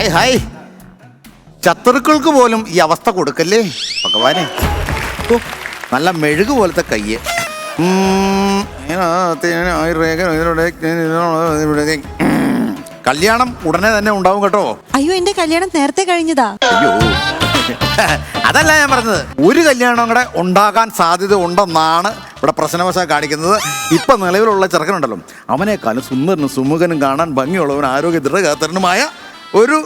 Hi hi. ശത്രുക്കൾക്ക് പോലും ഈ അവസ്ഥ കൊടുക്കല്ലേ ഭഗവാനെ? ഓ, നല്ല മെഴുക് പോലത്തെ കയ്യ്. കല്യാണം ഉടനെ തന്നെ ഉണ്ടാവും കേട്ടോ. അയ്യോ എന്റെ കല്യാണം നേരത്തെ കഴിഞ്ഞതാ. അയ്യോ. അതല്ല ഞാൻ പറഞ്ഞത്. ഒരു കല്യാണം കൂടെ ഉണ്ടാകാൻ സാധ്യത ഉണ്ടെന്നാണ് ഇവിടെ പ്രശ്നവശാ കാണിക്കുന്നത്. ഇപ്പൊ നിലവിലുള്ള ചെറുക്കനുണ്ടല്ലോ. അവനേക്കാളും സുന്ദരനും സുമുഖനും കാണാൻ ഭംഗിയുള്ളവനും ആരോഗ്യ ദൃഢഗാത്രനുമായ ഒരു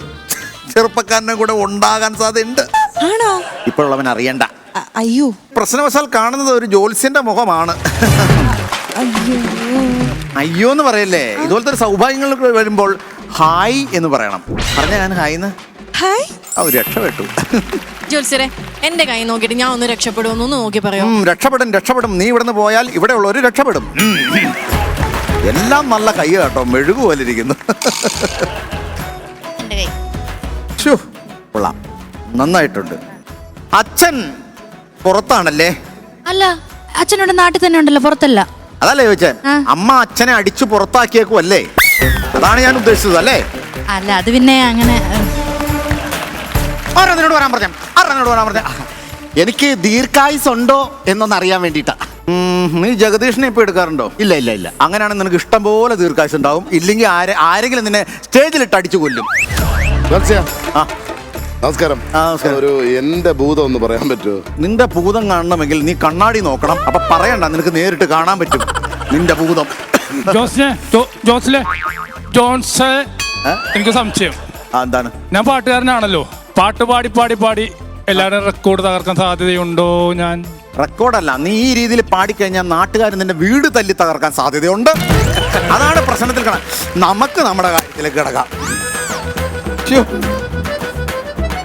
ചെറുപ്പക്കാരനെ കൂടെ ഉണ്ടാകാൻ സാധ്യതയുണ്ട്. ആണോ? ഇപ്പോഴുള്ളവൻ അറിയണ്ട. അ- അയ്യോ. പ്രശ്നവശാൽ കാണുന്നത് ഒരു ജോത്സ്യന്റെ മുഖമാണ്. അയ്യോ. അയ്യോ എന്ന് പറയല്ലേ ഇതുപോലത്തെ ഒരു സൗഭാഗ്യങ്ങൾ വരുമ്പോൾ ഹായ് എന്ന് പറയണം. പറഞ്ഞ ഞാൻ ഹായ് എന്ന് ഹായ്. ആ ഒരു രക്ഷപ്പെട്ടു. ജോത്സ്യരെ എന്റെ കൈ നോക്കിയിട്ട് ഞാൻ ഒന്ന് രക്ഷപ്പെടുമെന്ന് ഒന്ന് നോക്കി പറയോ? ഉം, രക്ഷപ്പെടും രക്ഷപ്പെടും. നീ ഇവിടുന്ന് പോയാൽ ഇവിടെ ഉള്ളവര് രക്ഷപ്പെടും. ഉം, ഉം. എല്ലാം നല്ല കൈ കേട്ടോ മെഴുകു പോലെ ഇരിക്കുന്നു കൊള്ളാം. നന്നായിട്ടുണ്ട്. അച്ഛൻ പുറത്താണല്ലേ? അല്ല അച്ഛനോട് നാട്ടിൽ തന്നെ ഉണ്ടല്ലോ പുറത്തല്ല. അതല്ലേ ചോദിച്ചേ? അമ്മ അച്ഛനെ അടിച്ചു പുറത്താക്കിയേക്കും അല്ലേ അതാണ് ഞാൻ ഉദ്ദേശിച്ചത് അല്ലേ? അല്ല അത് പിന്നെ അങ്ങനെ ആരോട് നിന്നോട് വരാൻ പറഞ്ഞ? ആരോട് നിന്നോട് വരാൻ പറഞ്ഞ? എനിക്ക് ദീർഘായുസ് ഉണ്ടോ എന്നൊന്ന് അറിയാൻ വേണ്ടിട്ടാ നീ ജഗദീഷിനെ ഇപ്പൊ എടുക്കാറുണ്ടോ? ഇല്ല ഇല്ല ഇല്ല. അങ്ങനെയാണെങ്കിൽ നിനക്ക് ഇഷ്ടം പോലെ ദീർഘായുസ് ഉണ്ടാവും ഇല്ലെങ്കിൽ ആരെ ആരെങ്കിലും നിന്നെ സ്റ്റേജിലിട്ട് അടിച്ചു കൊല്ലും. ആ നമസ്കാരം. നമസ്കാരം. ഒരു എന്റെ ഭൂതം ഒന്ന് പറയാൻ പറ്റുമോ? നിന്റെ ഭൂതം കാണണമെങ്കിൽ നീ കണ്ണാടി നോക്കണം. അപ്പൊ പറയണ്ട നിനക്ക് നേരിട്ട് കാണാൻ പറ്റും. നിന്റെ ഭൂതം. ജോസിനെ ജോ- ജോസിലെ ജോൺസ് ഏ? എനിക്ക് സംശയം. ആ, എന്താണ്? ഞാൻ പാട്ടുകാരനാണല്ലോ. പാട്ട് പാടി പാടി പാടി എല്ലാവരും റെക്കോർഡ് തകർക്കാൻ സാധ്യതയുണ്ടോ ഞാൻ? റെക്കോർഡല്ല നീ ഈ രീതിയിൽ പാടിക്കഴിഞ്ഞാൽ നാട്ടുകാർ നിന്റെ വീട് തല്ലി തകർക്കാൻ സാധ്യതയുണ്ട്. അതാണ് പ്രശ്നത്തിൽ കിട നമുക്ക് നമ്മുടെ കാര്യത്തിലേക്ക് കിടക്കാം. ശ്ശോ.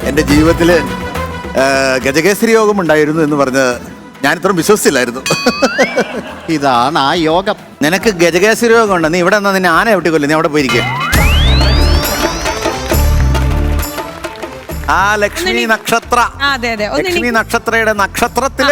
എന്റെ ജീവിതത്തിൽ ഗജകേസരി യോഗം ഉണ്ടായിരുന്നു എന്ന് പറഞ്ഞ് ഞാൻ ഇത്രയും വിശ്വസിച്ചില്ലായിരുന്നു. ഇതാണ് ആ യോഗം. നിനക്ക് ഗജകേസരി യോഗം ഉണ്ട്? നീ ഇവിടെ നിന്നാ നിന്നെ ആന എവിട്ടി കൊല്ലം. നീ അവിടെ പോയിരിക്കുക ആ ലക്ഷ്മി നക്ഷത്ര. അതെ, അതെ. ലക്ഷ്മി നക്ഷത്രയുടെ നക്ഷത്രത്തിൽ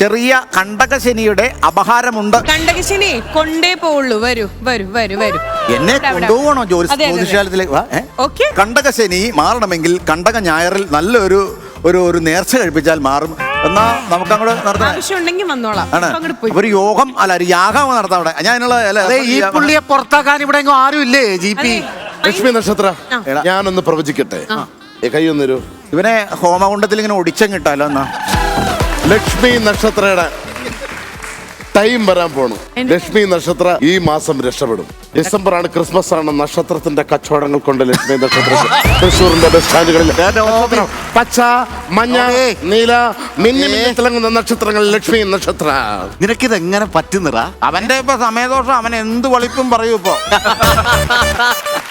ചെറിയ കണ്ടകശനിയുടെ അപഹാരമുണ്ട്. കണ്ടകശനി കൊണ്ടേ പോവുള്ളൂ. വരൂ വരൂ വരൂ വരൂ. എന്നെ. കൊണ്ടുപോകണോ ജോലി അതെ, അതെ, അതെ. ജ്യോതിശാലത്തിലേക്ക് വാ, ഏ? ഓക്കേ. കണ്ടകശനി മാറണമെങ്കിൽ കണ്ടക ഞായറിൽ നല്ലൊരു ഒരു ഒരു നേർച്ച കഴിപ്പിച്ചാൽ മാറും. എന്നാ നമുക്ക് അങ്ങോട്ട് നടത്താം ആവശ്യമുണ്ടെങ്കിൽ വന്നോളാം. ആണ്. അപ്പൊ അങ്ങോട്ട് പോയി. ഒരു യോഗം അല്ല ഒരു യാഗം നടത്താം അവിടെ. ഞാൻ അതിനുള്ള അല്ല, അതെ ഈ പുള്ളിയെ പുറത്താക്കാൻ ഇവിടെ എങ്ങും ആരും ഇല്ലേ ജി പി ലക്ഷ്മി നക്ഷത്ര. ഞാനൊന്ന് പ്രവചിക്കട്ടെ? ഏ, ഒന്നൊരു. ഇവനെ ഹോമകുണ്ടത്തിൽ ഇങ്ങനെ ഒടിച്ചങ്ങിട്ടാലോ എന്നാ? ലക്ഷ്മി നക്ഷത്രയുടെ ടൈം വരാൻ പോണു. ലക്ഷ്മി നക്ഷത്ര ഈ മാസം രക്ഷപ്പെടും. ഡിസംബർ ആണ് ക്രിസ്മസ് ആണ് നക്ഷത്രത്തിന്റെ കച്ചവടങ്ങൾ കൊണ്ട് ലക്ഷ്മി നക്ഷത്ര തൃശ്ശൂരിന്റെ ബസ് സ്റ്റാൻഡുകളിൽ നക്ഷത്രം പച്ച മഞ്ഞ നീല മിന്നി മിന്നി തിളങ്ങുന്ന നക്ഷത്രങ്ങൾ ലക്ഷ്മി നക്ഷത്ര. നിനക്കിത് എങ്ങനെ പറ്റുന്നറ അവന്റെ ഇപ്പൊ സമയദോഷം അവൻ എന്ത് വളിപ്പും പറയൂ ഇപ്പൊ.